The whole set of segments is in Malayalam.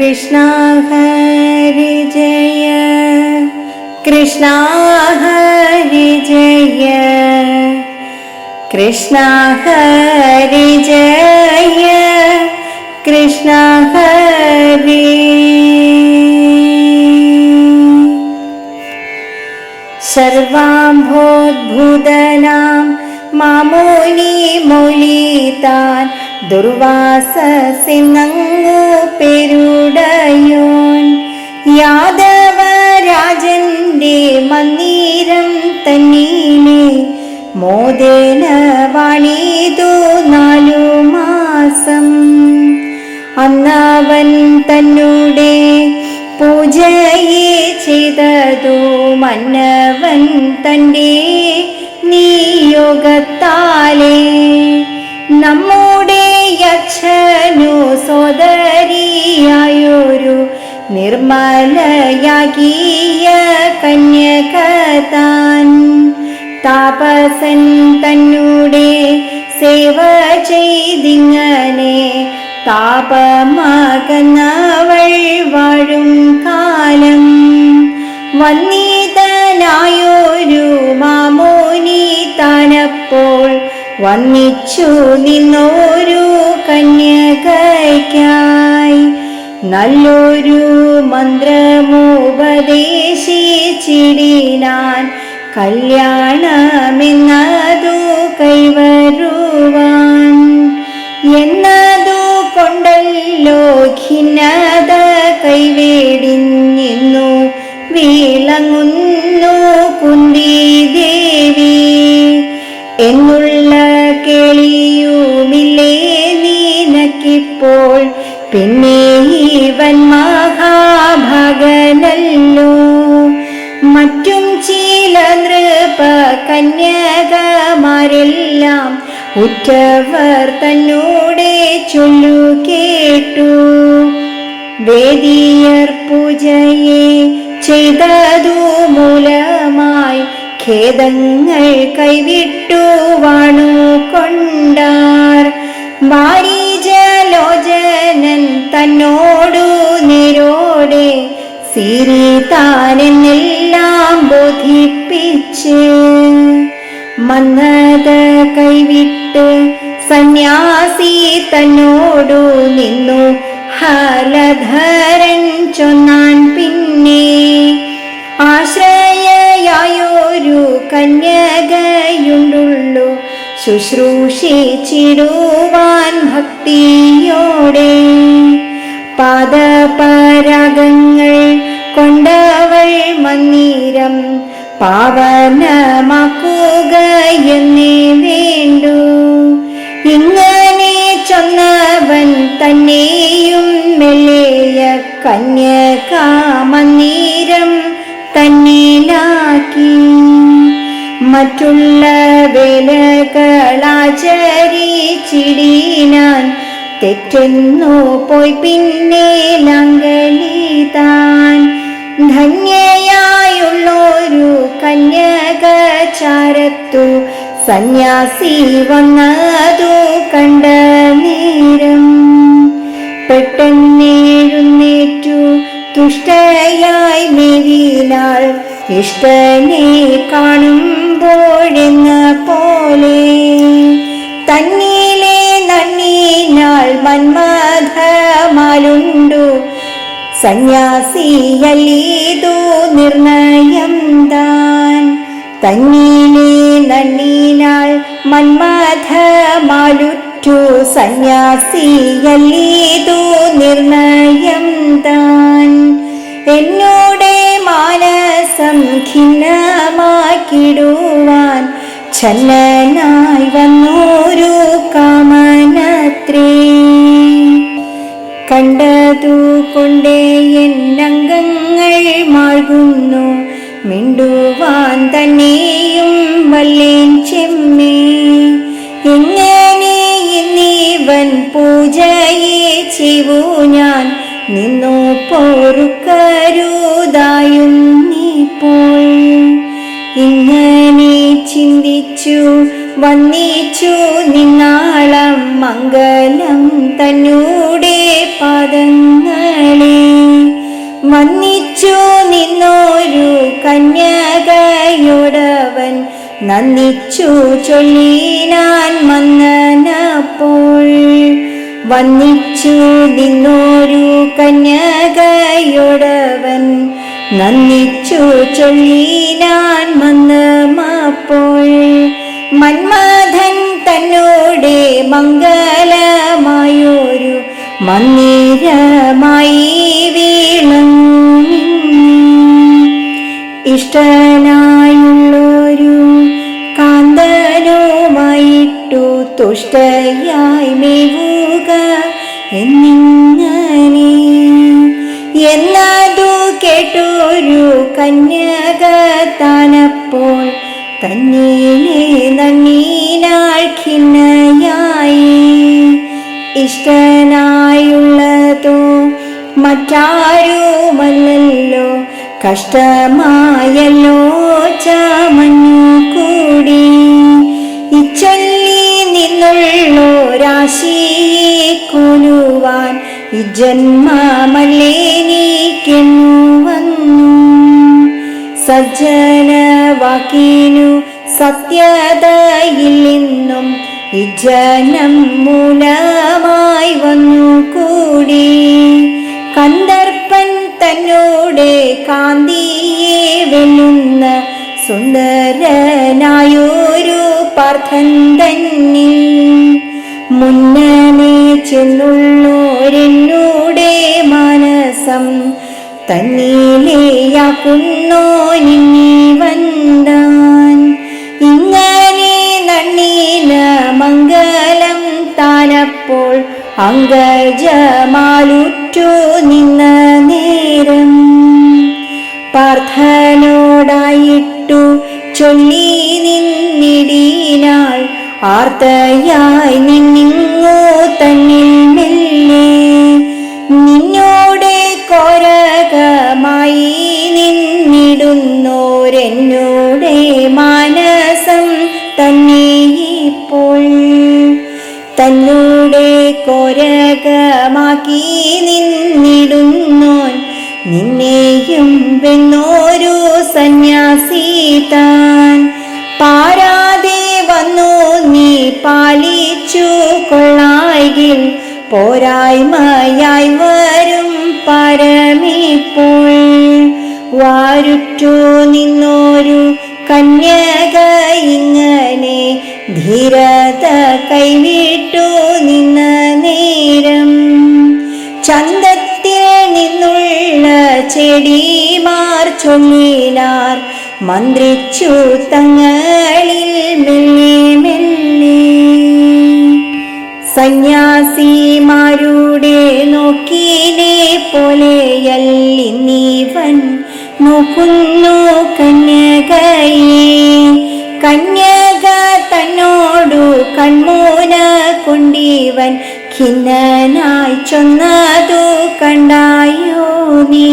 कृष्णा हरि जय। कृष्णा हरि जय। कृष्णा हरि जय। कृष्णा हरि। सर्वाम्भोद्भुदनां मामोनि मुलितान् മൊഴിതാൻ ദുർവാസസിനങ്ങു പെരുടയോൻ. യാദവരാജന്റെ മന്ദിരം തന്നീനെ. മോദേന വാണിതു നാലു മാസം. അന്നവൻ തന്നുടെ പൂജയെ ചെയ്തതു മന്നവൻ തന്റെ നിയോഗത്താലേ. നമ്മുടെ അച്ഛനു സോദരിയായൊരു നിർമ്മലയാകിയ കന്യകതാൻ. താപസൻ തന്നുടെ സേവ ചെയ്തിങ്ങനെ താപമാകുന്നവൾ വാഴും കാലം. വന്നീതനായൊരു മാമോനി താനപ്പോൾ വന്നിച്ചു നിന്നോരു കന്യകയ്ക്കായി നല്ലൊരു മന്ത്രമുപദേശിച്ചിടിനാൻ കല്യാണമെന്നതു കൈവരുവാൻ. എന്നതു കൊണ്ടല്ലോ ഖിന്നത കൈവേടിഞ്ഞിന്നു. വിളങ്ങുന്നു കുന്തി ദേവി. എന്നുള്ള കേളിയുമില്ലേ നീനക്കിപ്പോൾ? പിന്നെ ഇവൻ മഹാഭഗനല്ലോ. മറ്റും ചില നൃപ കന്യകമാരെല്ലാം ഉറ്റവർ തന്നോടെ ചൊല്ലു കേട്ടു. വേദിയർ പൂജയെ ചെയ്തതു മൂലമായി ഖേദങ്ങൾ കൈവിട്ടു വാണു കൊണ്ടാർ. വാരിജലോചനൻ തന്നോടു നേരോടെ സിരി താനെന്നെല്ലാം ബോധിപ്പിച്ച് മന്നത കൈവിട്ട് സന്യാസി തന്നോടു നിന്നു ഹലധരൻ ചൊന്നാൻ പിന്നെ ആശ്രയയായൊരു കന്യകയുണ്ടുള്ളു ശുശ്രൂഷിച്ചിടുവാൻ ഭക്തിയോടെ പാദപരാഗങ്ങൾ കൊണ്ടവൾ മന്ദിരം പാവനമാക്കുക എന്നേ വേണ്ടു. ഇങ്ങനെ ചൊന്നവൻ തന്നെയും മെല്ലേയ കന്യകാമന്ദിരം തന്നിലാക്കി. മറ്റുള്ള വേലകളാചരിച്ചിടിനാൻ തെറ്റെന്നു പോയി പിന്നെ ലങ്കലിതാൻ ധന്യയായുള്ളൊരു കന്യകചാരത്തു സന്യാസി വന്നതു കണ്ട നേരം പെട്ടെന്നേഴുന്നേറ്റു തുഷ്ടയായി മേവിനാൾ ഇഷ്ടനെ കാണുമ്പോഴെന്ന പോലെ തന്നീലെ നന്നീനാൾ മന്മഥമാലുണ്ടു. സന്യാസിയല്ലീതു നിർണയം താൻ. തന്നീലെ നന്നീനാൾ മന്മഥമാലുറ്റു. സന്യാസിയല്ലീതു നിർണയം താൻ. എന്നോടെ മാനസം ഖിന്നമാക്കിടുവാൻ ചന്നനായി വന്നൊരു കാമനത്രേ കണ്ടതു കൊണ്ടേ എന്നംഗങ്ങൾ മാഴുന്നു മിണ്ടുവാൻ തന്നെയും വല്ലേൻ ചെമ്മേ. എങ്ങനെ ഇന്നീവൻ പൂജയെ ചെയ്വു ഞാൻ? നിന്നു പോറുക്കരുതായും ഇങ്ങനെ ചിന്തിച്ചു വന്നിച്ചു നിന്നാളം മംഗലം തന്നൂടെ പാദങ്ങളെ. വന്നിച്ചു നിന്നൊരു കന്യകയോടവൻ നന്ദിച്ചു ചൊല്ലിനാൻ മന്നനപ്പോൾ. വന്നിച്ചു നിന്നൊരു കന്യകയോടവൻ നന്ദിച്ചു ചൊല്ലിനാൻ മന്നമപ്പോൾ മന്മഥൻ തന്നോടെ മംഗലമായൊരു മന്ദിരമായി വീളങ്ങി. ഇഷ്ടനായുള്ളൊരു കാന്തനുമായിട്ടു തുഷ്ടയായി മേവുക എന്നിങ്ങനെ കേട്ടൊരു കന്യക താനപ്പോൾ തന്നീനെ നന്നീനാൾ ഖിന്നയായി ഇഷ്ടനായുള്ളതോ മറ്റാരുമല്ലല്ലോ കഷ്ടമായല്ലോ ചമഞ്ഞു കൂടി ഇച്ചൊല്ലി നിന്നുള്ളോ രാശിയെ കൊലുവാൻ ഈ ജന്മമല്ലേ നീക്കെന്നു വന്നു സജ്ജന വാക്കിനു സത്യതയില്ലെന്നും ഈ ജനം മൂലമായി വന്നു കൂടി. കന്ദർപ്പൻ തന്നോടെ കാന്തിയെ വെല്ലുന്ന സുന്ദരനായൊരു പാർത്ഥൻ തന്നിൽ മുന്നമേ ചെന്നുള്ളോരെന്നൂടെ മാനസം തന്നിലെയാക്കുന്നോ നിന്നി വന്താൻ ഇങ്ങനെ നന്നീന മംഗലം താനപ്പോൾ അങ്കജമാലുറ്റു നിന്ന നേരം. പാർത്ഥനോടായിട്ടു ചൊല്ലി നിന്നിടീനാൾ ആർത്തയായി നിന്നിങ്ങോ തന്നിൽ മെല്ലെ കോരകമായി നിന്നിടുന്നോരെന്നോടെ മാനസം തന്നെ ഇപ്പോൾ തന്നോടെ കോരകമാക്കി നിന്നിടുന്നോൻ നിന്നെയും വെന്നോരു സന്യാസി താൻ. പാരാതെ വന്നു നീ പാലിച്ചു കൊള്ളായിൽ പോരായ്മയായി പരമിപ്പോൾ വാരുറ്റു നിന്നോരു കന്യക ഇങ്ങനെ ധീരത കൈവിട്ടു നിന്ന നേരം. ചന്തത്തിൽ നിന്നുള്ള ചെടിമാർ ചൊല്ലിനാർ മന്ത്രിച്ചു തങ്ങളിൽ മെല്ലെ മെല്ലെ സന്യാസിമാരുടെ നോക്കിനെ പോലെയല്ലിന്നീവൻ നോക്കുന്നു കന്യകയെ. കന്യക തന്നോടു കൺമൂന കൊണ്ടിവൻ ഖിന്നനായി ചൊന്നതു കണ്ടായോ നീ?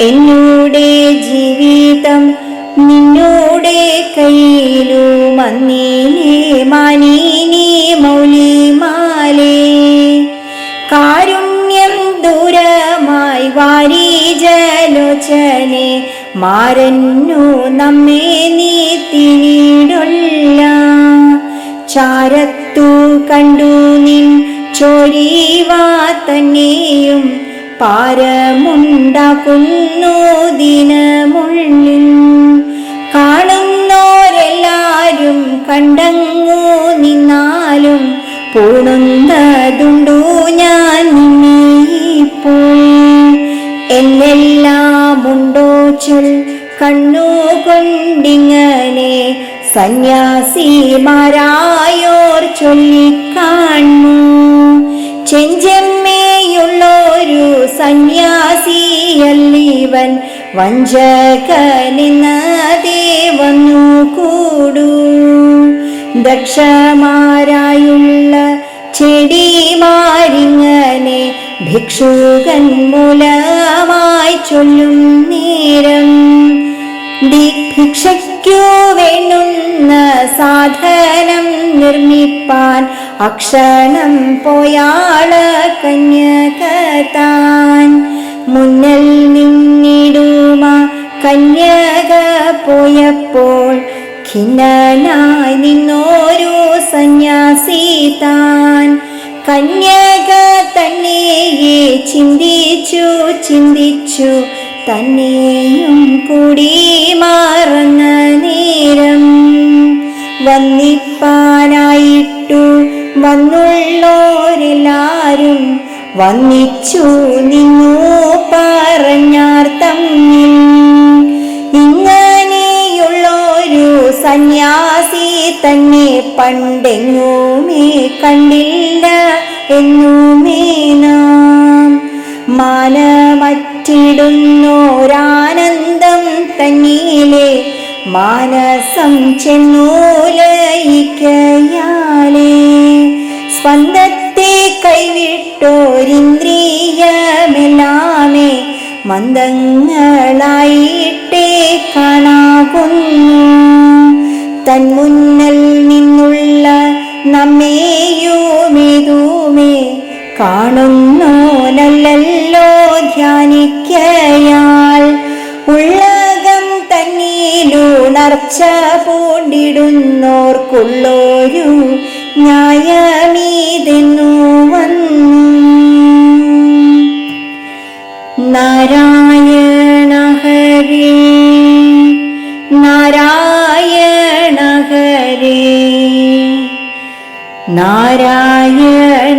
എന്നോടെ ജീവിതം നിന്നോടെ കയ്യിലു മന്നീലേ മാനീനി മൗലിമാലേ. കാരുണ്യം ദൂരമായി വാരി ജലോചനെ മാരന്നു നമ്മെ നീ തിരിടുള്ള. ചാരത്തു കണ്ടു നിൻ ചോരീവാ തന്നെയും പാരമുണ്ടാക്കുന്നു ദിനമുള്ളിൽ. നിന്നാലും പൂണുന്നതുണ്ടു ഞാൻ നിന്നിപ്പോൾ എന്നെല്ലാമുണ്ടോ ചൊൽ കണ്ണുകൊണ്ടിങ്ങനെ സന്യാസിമാരായോർ ചൊല്ലിക്കാണു. സന്യാസി സന്യാസിയല്ലിവൻ വഞ്ചകനെന്നതേ വന്നു കൂടൂ ദക്ഷമാരായുള്ള ചെടിമാരിങ്ങനെ ഭിക്ഷുകൻ മൂലമായി ചൊല്ലും നേരം. ദിഭിക്ഷയ്ക്കു വേണ്ടുന്ന സാധനം നിർമ്മിപ്പാൻ അക്ഷണം പോയാൾ കന്യകതാൻ. മുന്നിൽ നിന്നിടുമാ കന്യക പോയപ്പോൾ ഖിന്നനായി നിന്നോരു സന്യാസി താൻ. കന്യക തന്നെയെ ചിന്തിച്ചു ചിന്തിച്ചു തന്നെയും കൂടി മാറുന്ന നേരം. വന്നിപ്പാനായിട്ടു വന്നുള്ളോരെല്ലാരും വന്നിച്ചു നിന്നു പറഞ്ഞാർ തമ്മിൽ തന്നെ പണ്ടെങ്ങുമേ കണ്ടില്ല എന്നുമേ നാം മാനമറ്റിടുന്നോരാനന്ദം തന്നിലെ മാനസം ചെന്നൂലയിക്കയാലേ. സ്പന്ദത്തെ കൈവിട്ടോരിന്ദ്രിയമെല്ലാമേ മന്ദങ്ങളായിട്ടേ കാണാകുന്നു. തന്മുന്നൽ കാണുന്നു ധ്യാനിക്കയാൾ. ഉള്ളകം തന്നീലുണർച്ച പൂണ്ടിടുന്നോർക്കുള്ളോരു ന്യായമീതെന്നു വന്നു. നാരായണ ഹരി നാരായണ ഹരി നാരായണ